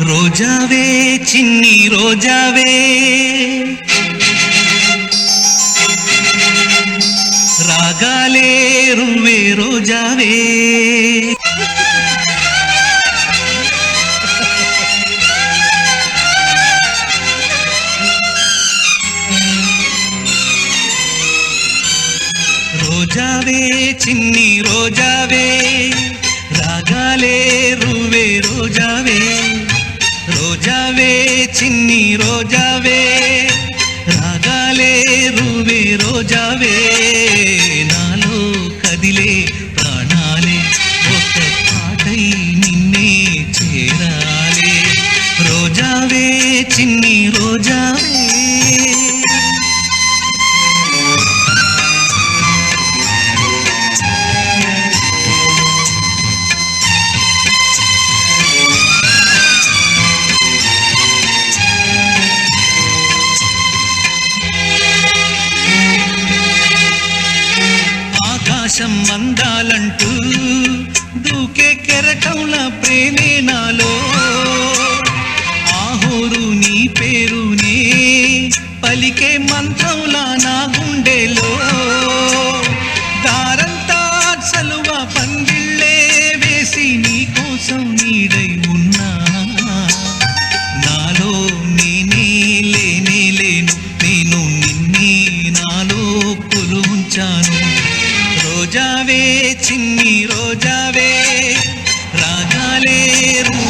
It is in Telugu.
రోజావే చిన్ని రోజావే రాగాలే రువ్వే రోజావే రోజావే చిన్ని రోజావే రాగాలే రువే రోజావే రోజావే చిన్ని రోజావే రాగాలే రూవే రోజావే నాలో కదిలే ప్రాణాలే ఒక పాటై నిన్నే చేరాలే. రోజావే చిన్ని రోజావే ఆకాశం అందాలంటూ దూకే కెరటంలా ప్రేమే నాలో. ఆహోరు నీ పేరునే పలికే మంత్రంలా నా గుండెలో. దారంతా సలువ పందిళ్ళే వేసి నీ కోసం నీడై ఉన్నా నాలో నేనే లేనే లేను నేను నిన్నే నాలో కొలుంచాను రోజావే చిన్ని రోజావే రాగాలే రూ